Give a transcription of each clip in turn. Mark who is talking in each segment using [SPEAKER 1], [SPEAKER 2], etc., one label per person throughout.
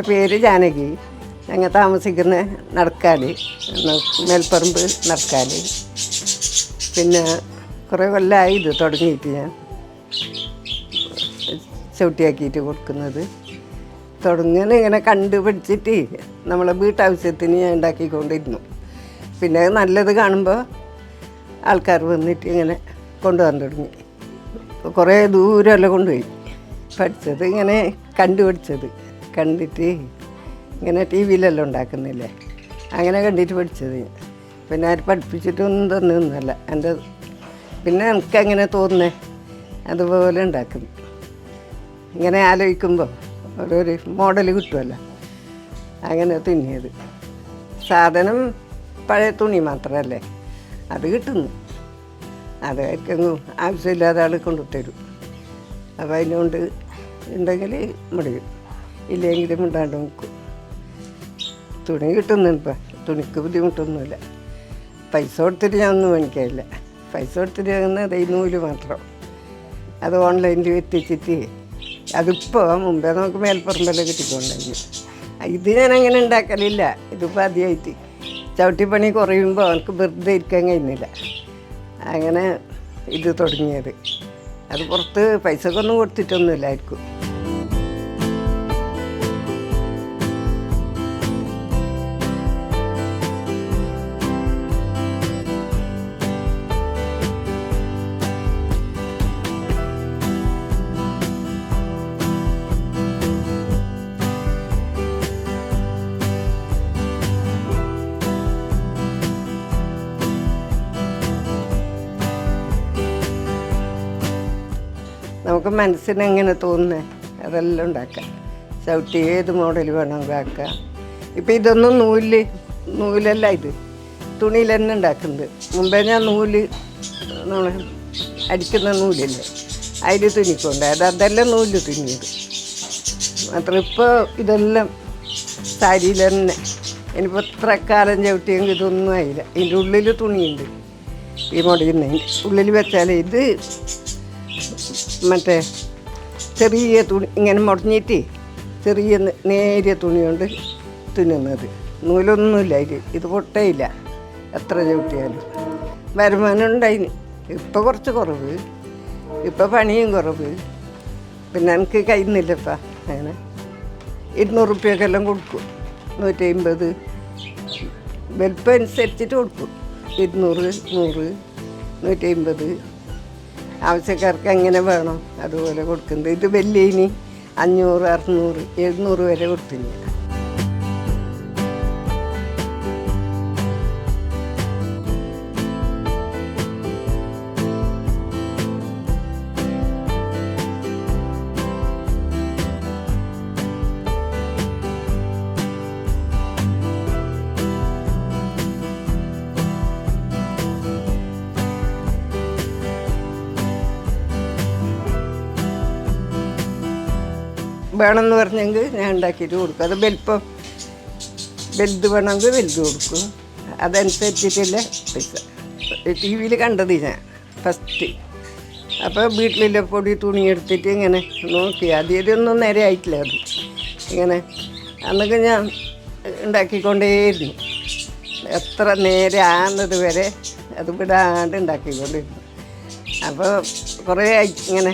[SPEAKER 1] പേര് ജാനകി. ഞങ്ങൾ താമസിക്കുന്ന നടക്കാൽ മേൽപ്പറമ്പ് നടക്കാൽ. പിന്നെ കുറേ കൊല്ലമായി ഇത് തുടങ്ങിയിട്ട് ഞാൻ. ചവിട്ടിയാക്കിയിട്ട് കൊടുക്കുന്നത്. തുടങ്ങുന്ന ഇങ്ങനെ കണ്ടുപിടിച്ചിട്ട് നമ്മളെ വീട്ടാവശ്യത്തിന് ഞാൻ ഉണ്ടാക്കിക്കൊണ്ടിരുന്നു. പിന്നെ നല്ലത് കാണുമ്പോൾ ആൾക്കാർ വന്നിട്ട് ഇങ്ങനെ കൊണ്ടുവന്ന് തുടങ്ങി. കുറേ ദൂരമല്ല കൊണ്ടുപോയി. പഠിച്ചത് ഇങ്ങനെ കണ്ടുപിടിച്ചത്. കണ്ടിട്ട് ഇങ്ങനെ ടി വിയിലെല്ലാം ഉണ്ടാക്കുന്നില്ലേ? അങ്ങനെ കണ്ടിട്ട് പഠിച്ചത്. പിന്നെ ആര് പഠിപ്പിച്ചിട്ടൊന്നും തന്നൊന്നുമല്ല എന്റെ പിന്നെ എനിക്കങ്ങനെ തോന്നുന്നേ അതുപോലെ ഉണ്ടാക്കുന്നു. ഇങ്ങനെ ആലോചിക്കുമ്പോൾ ഓരോരു മോഡൽ കിട്ടുമല്ലോ അങ്ങനെ തുന്നിയത്. സാധനം പഴയ തുണി മാത്രമല്ലേ അത് കിട്ടുന്നു. അത് ആർക്കെങ്കിലും ആവശ്യമില്ലാതെ ആൾ കൊണ്ടുതരും അപ്പോൾ അതിനുകൊണ്ട് ഉണ്ടെങ്കിൽ മുടിയും. ഇല്ലെങ്കിൽ ഉണ്ടാണ്ട് നോക്കും തുണി കിട്ടുന്നുണ്ട് തുണിക്ക് ബുദ്ധിമുട്ടൊന്നുമില്ല. പൈസ കൊടുത്തിട്ട് ഞാൻ ഒന്നും മേടിക്കാനില്ല പൈസ കൊടുത്തിട്ട് ഈ നൂൽ മാത്രം. അത് ഓൺലൈനിൽ എത്തിച്ചിട്ട് അതിപ്പോൾ മുമ്പേ നമുക്ക് മേൽപ്പുറമ്പെല്ലാം കിട്ടിക്കൊണ്ടെങ്കിൽ ഇത് ഞാൻ അങ്ങനെ ഉണ്ടാക്കലില്ല. ഇതിപ്പോൾ ആദ്യമായിട്ട് ചവിട്ടിപ്പണി കുറയുമ്പോൾ അവർക്ക് വെറുതെ ഇരിക്കാൻ കഴിയുന്നില്ല. അങ്ങനെ ഇത് തുടങ്ങിയത്. അത് പുറത്ത് പൈസക്കൊന്നും കൊടുത്തിട്ടൊന്നുമില്ലായിരിക്കും. നമുക്ക് മനസ്സിനെങ്ങനെ തോന്നുന്നത് അതെല്ലാം ഉണ്ടാക്കാം. ചവിട്ടി ഏത് മോഡൽ വേണമെങ്കിൽ ആക്കാം ഇപ്പം ഇതൊന്നും നൂൽ നൂലല്ല ഇത്. തുണിയിൽ തന്നെ ഉണ്ടാക്കുന്നത്. മുമ്പേ ഞാൻ നൂൽ നമ്മൾ അടിക്കുന്ന നൂലില്ലേ? അതിൽ തുന്നിക്കൊണ്ട്. അത് അതെല്ലാം നൂൽ തുന്നിയത്. മാത്രം ഇപ്പോൾ ഇതെല്ലാം സാരിയിൽ തന്നെ ഇനിയിപ്പോൾ ഇത്ര കാലം ചവിട്ടിയെങ്കിൽ ഇതൊന്നും ആയില്ല. ഇതിന്റെ ഉള്ളിൽ തുണിയുണ്ട്. ഈ മുടിയുന്നതിന്റെ ഉള്ളിൽ വെച്ചാൽ ഇത് മറ്റേ ചെറിയ തുണി ഇങ്ങനെ മുടഞ്ഞിട്ട് ചെറിയ നേരിയ തുണി കൊണ്ട് തുന്നുന്നത്. നൂലൊന്നുമില്ല അതിൽ ഇത് പൊട്ടയില്ല. എത്ര ചവിട്ടിയാലും. വരുമാനം ഉണ്ടായിന് ഇപ്പം കുറച്ച് കുറവ്. ഇപ്പം പണിയും കുറവ്. പിന്നെ എനിക്ക് കഴിയുന്നില്ലപ്പ അങ്ങനെ ഇരുന്നൂറ് റുപ്യക്കെല്ലാം കൊടുക്കും. നൂറ്റി അമ്പത് വലിപ്പം അനുസരിച്ചിട്ട് കൊടുക്കും. ഇരുന്നൂറ് നൂറ് നൂറ്റി അമ്പത് ആവശ്യക്കാർക്ക് എങ്ങനെ വേണം അതുപോലെ കൊടുക്കുന്നത്. ഇത് വലിയ ഇനി അഞ്ഞൂറ് അറുന്നൂറ് എഴുന്നൂറ് വരെ കൊടുത്തില്ല. വേണമെന്ന് പറഞ്ഞെങ്കിൽ ഞാൻ ഉണ്ടാക്കിയിട്ട് കൊടുക്കും. അത് വലിപ്പം വലുത് വേണമെങ്കിൽ വലുത് കൊടുക്കും. അതനുസരിച്ചിട്ടില്ല പൈസ. ടി വിയിൽ കണ്ടത് ഞാൻ ഫസ്റ്റ് അപ്പോൾ വീട്ടിലെ പൊടി തുണി എടുത്തിട്ട് ഇങ്ങനെ നോക്കി. ആദ്യമൊന്നും നേരെ ആയിട്ടില്ല അത്. ഇങ്ങനെ. അന്നൊക്കെ ഞാൻ ഉണ്ടാക്കിക്കൊണ്ടേയിരുന്നു. എത്ര നേരെ ആകുന്നത് വരെ അത് വിടാണ്ട് ഉണ്ടാക്കിക്കൊണ്ടിരുന്നു. അപ്പോൾ കുറേ ഇങ്ങനെ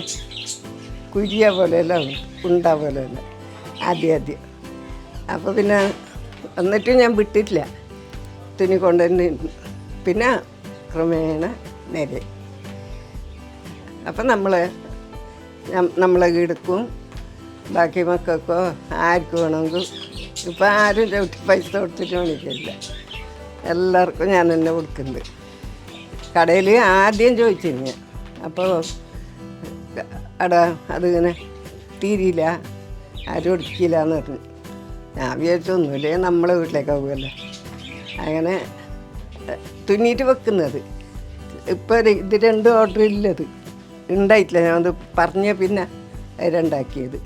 [SPEAKER 1] കുരിയ പോലെയല്ല ഉണ്ട പോലെയല്ല. ആദ്യം ആദ്യം. അപ്പോൾ പിന്നെ എന്നിട്ടും ഞാൻ വിട്ടിട്ടില്ല. തുണി കൊണ്ടുവന്ന് പിന്നെ ക്രമേണ നേരെ. അപ്പം നമ്മൾ നമ്മളെ എടുക്കും ബാക്കി മക്കൾക്കോ ആർക്ക് വേണമെങ്കിൽ ഇപ്പം ആരും ചവിട്ടി പൈസ കൊടുത്തിട്ട് മേടിക്കില്ല എല്ലാവർക്കും ഞാൻ തന്നെ കൊടുക്കുന്നുണ്ട് കടയിൽ ആദ്യം ചോദിച്ചിരുന്നു. അപ്പോൾ അട അതിങ്ങനെ തീരില്ല ആരും ഒടുക്കില്ല എന്ന് പറഞ്ഞു. ഞാൻ വിചാരിച്ചൊന്നുമില്ലേ നമ്മളെ വീട്ടിലേക്ക് പോകുമല്ലോ അങ്ങനെ തുന്നിയിട്ട് വെക്കുന്നത്. ഇപ്പം ഇത് രണ്ട് ഓർഡർ ഇല്ലത്. ഉണ്ടായിട്ടില്ല. ഞാൻ അത് പറഞ്ഞ പിന്നെ അത് രണ്ടാക്കിയത്.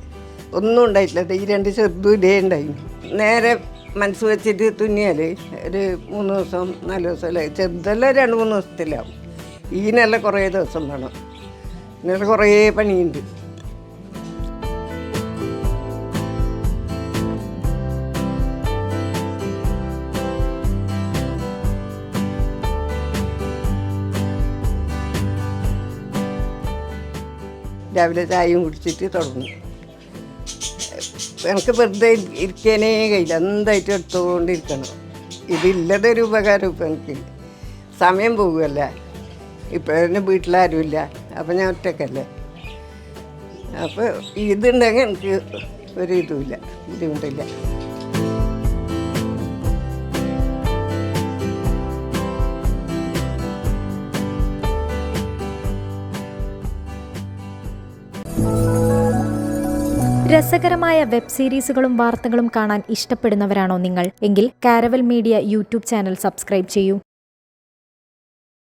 [SPEAKER 1] ഒന്നും ഉണ്ടായിട്ടില്ല. ഈ രണ്ട് ചെറുതും ഇതേ ഉണ്ടായിരുന്നു നേരെ മനസ്സ് വെച്ചിട്ട് തുന്നിയാൽ ഒരു മൂന്ന് ദിവസം നാല് ദിവസം അല്ലേ? ചെറുതെല്ലാം രണ്ട് മൂന്ന് ദിവസത്തിലാവും. ഈനെല്ലാം കുറേ ദിവസം വേണം. ഇങ്ങനെ കുറേ പണിയുണ്ട്. രാവിലെ ചായയും കുടിച്ചിട്ട് തുടങ്ങി. എനിക്ക് വെറുതെ ഇരിക്കാനേ കഴിയില്ല. എന്തായിട്ട് എടുത്തുകൊണ്ടിരിക്കണം? ഇതില്ലതൊരു ഉപകാരം ഇപ്പം എനിക്ക്. സമയം പോകുമല്ല ഇപ്പം വീട്ടിലാരുമില്ല. അപ്പം ഞാൻ ഒറ്റക്കല്ലേ? അപ്പോൾ ഇതുണ്ടെങ്കിൽ എനിക്ക് ഒരു ഇതുമില്ല ബുദ്ധിമുട്ടില്ല.
[SPEAKER 2] രസകരമായ വെബ് സീരീസുകളും വാർത്തകളും കാണാൻ ഇഷ്ടപ്പെടുന്നവരാണോ നിങ്ങൾ? എങ്കിൽ Caravel media YouTube channel subscribe ചെയ്യൂ.